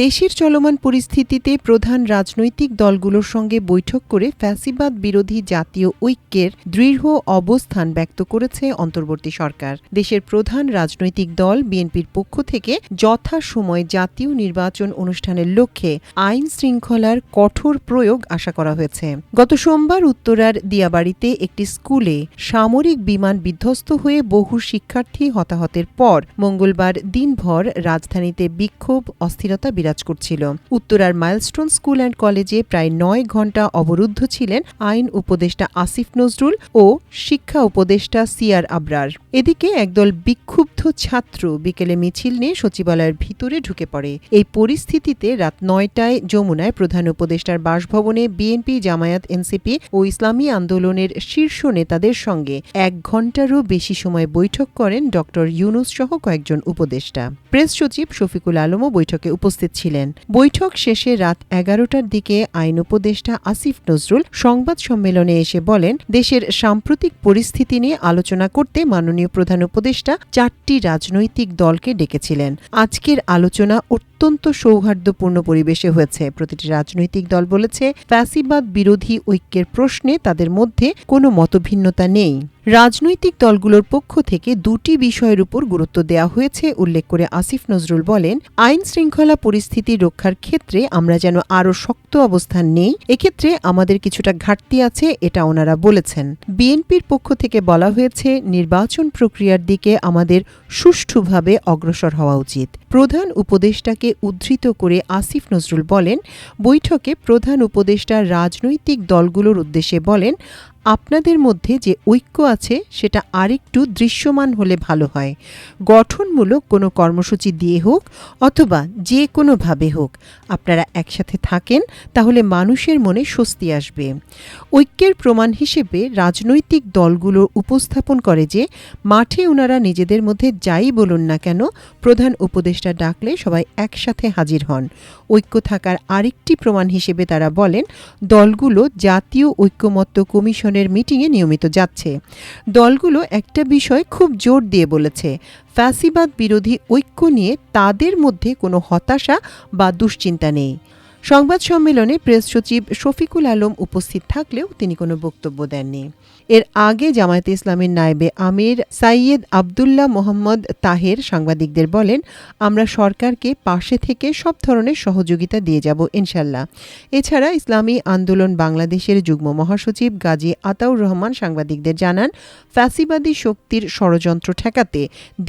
দেশের চলমান পরিস্থিতিতে প্রধান রাজনৈতিক দলগুলোর সঙ্গে বৈঠক করে ফ্যাসিবাদ বিরোধী জাতীয় ঐক্যের দৃঢ় অবস্থান ব্যক্ত করেছে অন্তর্বর্তী সরকার। দেশের প্রধান রাজনৈতিক দল বিএনপির পক্ষ থেকে যথাসময় জাতীয় নির্বাচন অনুষ্ঠানের লক্ষ্যে আইন শৃঙ্খলার কঠোর প্রয়োগ আশা করা হয়েছে। গত সোমবার উত্তরার দিয়াবাড়িতে একটি স্কুলে সামরিক বিমান বিধ্বস্ত হয়ে বহু শিক্ষার্থী হতাহতের পর মঙ্গলবার দিনভর রাজধানীতে বিক্ষোভ, অস্থিরতা বিরাজ করছিল। উত্তরার মাইলস্টোন স্কুল অ্যান্ড কলেজে প্রায় নয় ঘণ্টা অবরুদ্ধ ছিলেন আইন উপদেষ্টা আসিফ নজরুল ও শিক্ষা উপদেষ্টা সিয়ার আবরার। এদিকে একদল বিক্ষুব্ধ ছাত্র বিকেলে মিছিল নিয়ে সচিবালয়ের ভিতরে ঢুকে পড়ে। এই পরিস্থিতিতে রাত নয়টায় যমুনায় প্রধান উপদেষ্টার বাসভবনে বিএনপি, জামায়াত, এনসিপি ও ইসলামী আন্দোলনের শীর্ষ নেতাদের সঙ্গে এক ঘণ্টারও বেশি সময় বৈঠক করেন ড ইউনুস সহ কয়েকজন উপদেষ্টা। প্রেস সচিব শফিকুল আলমও বৈঠকে উপস্থিত ছিলেন। বৈঠক শেষে রাত এগারোটার দিকে আইন উপদেষ্টা আসিফ নজরুল সংবাদ সম্মেলনে এসে বলেন, দেশের সাম্প্রতিক পরিস্থিতি নিয়ে আলোচনা করতে মাননীয় প্রধান উপদেষ্টা চারটি রাজনৈতিক দলকে ডেকেছিলেন। আজকের আলোচনা অত্যন্ত সৌহার্দ্যপূর্ণ পরিবেশে হয়েছে। প্রতিটি রাজনৈতিক দল বলেছে, ফ্যাসিবাদ বিরোধী ঐক্যের প্রশ্নে তাদের মধ্যে কোনো মতভিন্নতা নেই। রাজনৈতিক দলগুলোর পক্ষ থেকে দুটি বিষয়ের উপর গুরুত্ব দেওয়া হয়েছে, উল্লেখ করে আসিফ নজরুল বলেন, আইন শৃঙ্খলা পরিস্থিতি রক্ষার ক্ষেত্রে আমরা যেন আরও শক্ত অবস্থান নেই, এক্ষেত্রে আমাদের কিছুটা ঘাটতি আছে, এটা ওনারা বলেছেন। বিএনপির পক্ষ থেকে বলা হয়েছে, নির্বাচন প্রক্রিয়ার দিকে আমাদের সুষ্ঠুভাবে অগ্রসর হওয়া উচিত। প্রধান উপদেষ্টাকে উদ্ধৃত করে আসিফ নজরুল বলেন বৈঠকে প্রধান উপদেষ্টা রাজনৈতিক দলগুলোর উদ্দেশ্যে বলেন আপনাদের মধ্যে যে ঐক্য আছে, সেটা আরেকটু দৃশ্যমান হলে ভালো হয়। গঠনমূলক কোনো কর্মসূচি দিয়ে হোক অথবা যে কোনোভাবে হোক, আপনারা একসাথে থাকেন, তাহলে মানুষের মনে স্বস্তি আসবে। ঐক্যের প্রমাণ হিসেবে রাজনৈতিক দলগুলো উপস্থাপন করে যে, মাঠে ওনারা নিজেদের মধ্যে যাই বলুন না কেন, প্রধান উপদেষ্টা ডাকলে সবাই একসাথে হাজির হন। ঐক্য থাকার আরেকটি প্রমাণ হিসেবে তারা বলেন, দলগুলো জাতীয় ঐক্যমত্য কমিশনের মিটিংয়ে নিয়মিত যাচ্ছে। দলগুলো একটা বিষয় খুব জোর দিয়ে বলেছে, ফ্যাসিবাদ বিরোধী ঐক্য নিয়ে তাদের মধ্যে কোনো হতাশা বা দুশ্চিন্তা নেই। সংবাদ সম্মেলনে প্রেস সচিব শফিকুল আলম উপস্থিত থাকলেও তিনি কোনো বক্তব্য দেননি। এর আগে জামায়াতে ইসলামের নায়েবে আমির সাইয়েদ আবদুল্লাহ মোহাম্মদ তাহের সাংবাদিকদের বলেন, আমরা সরকারকে পাশে থেকে সব ধরনের সহযোগিতা দিয়ে যাব ইনশাল্লাহ এছাড়া ইসলামী আন্দোলন বাংলাদেশের যুগ্ম মহাসচিব গাজী আতাউর রহমান সাংবাদিকদের জানান, ফ্যাসিবাদী শক্তির ষড়যন্ত্র ঠেকাতে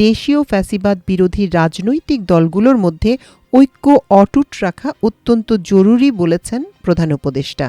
দেশীয় ফ্যাসিবাদ বিরোধী রাজনৈতিক দলগুলোর মধ্যে ঐক্য অটুট রাখা অত্যন্ত জরুরি বলেছেন প্রধান উপদেষ্টা।